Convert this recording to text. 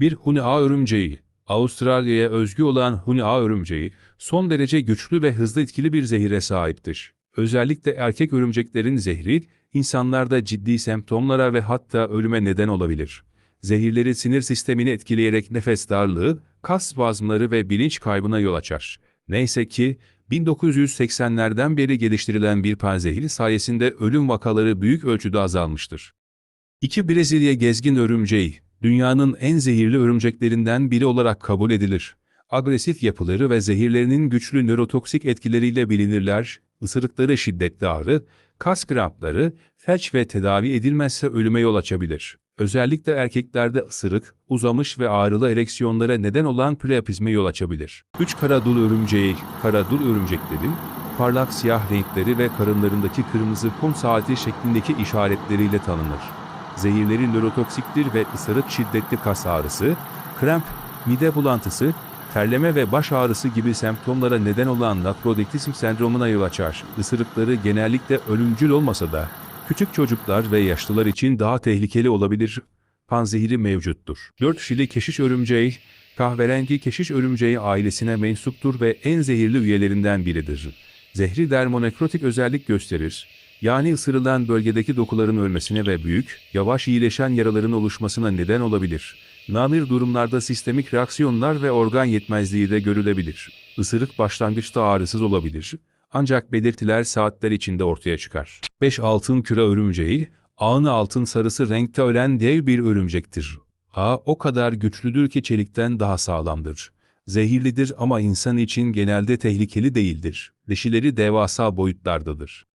Bir Huni ağ örümceği, Avustralya'ya özgü olan Huni ağ örümceği, son derece güçlü ve hızlı etkili bir zehire sahiptir. Özellikle erkek örümceklerin zehri, insanlarda ciddi semptomlara ve hatta ölüme neden olabilir. Zehirleri sinir sistemini etkileyerek nefes darlığı, kas spazmları ve bilinç kaybına yol açar. Neyse ki, 1980'lerden beri geliştirilen bir panzehir sayesinde ölüm vakaları büyük ölçüde azalmıştır. İki Brezilya gezgin örümceği, dünyanın en zehirli örümceklerinden biri olarak kabul edilir. Agresif yapıları ve zehirlerinin güçlü nörotoksik etkileriyle bilinirler, ısırıkları şiddetli ağrı, kas krampları, felç ve tedavi edilmezse ölüme yol açabilir. Özellikle erkeklerde ısırık, uzamış ve ağrılı ereksiyonlara neden olan priapizme yol açabilir. 3 Karadul örümceği, karadul örümceklerin, parlak siyah renkleri ve karınlarındaki kırmızı kum saati şeklindeki işaretleriyle tanınır. Zehirleri nörotoksiktir ve ısırık şiddetli kas ağrısı, kramp, mide bulantısı, terleme ve baş ağrısı gibi semptomlara neden olan nefrodektism sendromuna yol açar. Isırıkları genellikle ölümcül olmasa da, küçük çocuklar ve yaşlılar için daha tehlikeli olabilir. Panzehiri mevcuttur. 4 Şili keşiş örümceği, kahverengi keşiş örümceği ailesine mensuptur ve en zehirli üyelerinden biridir. Zehri dermonekrotik özellik gösterir. Yani ısırılan bölgedeki dokuların ölmesine ve büyük, yavaş iyileşen yaraların oluşmasına neden olabilir. Nadir durumlarda sistemik reaksiyonlar ve organ yetmezliği de görülebilir. Isırık başlangıçta ağrısız olabilir. Ancak belirtiler saatler içinde ortaya çıkar. 5 Altın küre örümceği, ağını altın sarısı renkte ölen dev bir örümcektir. Ağ o kadar güçlüdür ki çelikten daha sağlamdır. Zehirlidir ama insan için genelde tehlikeli değildir. Dişileri devasa boyutlardadır.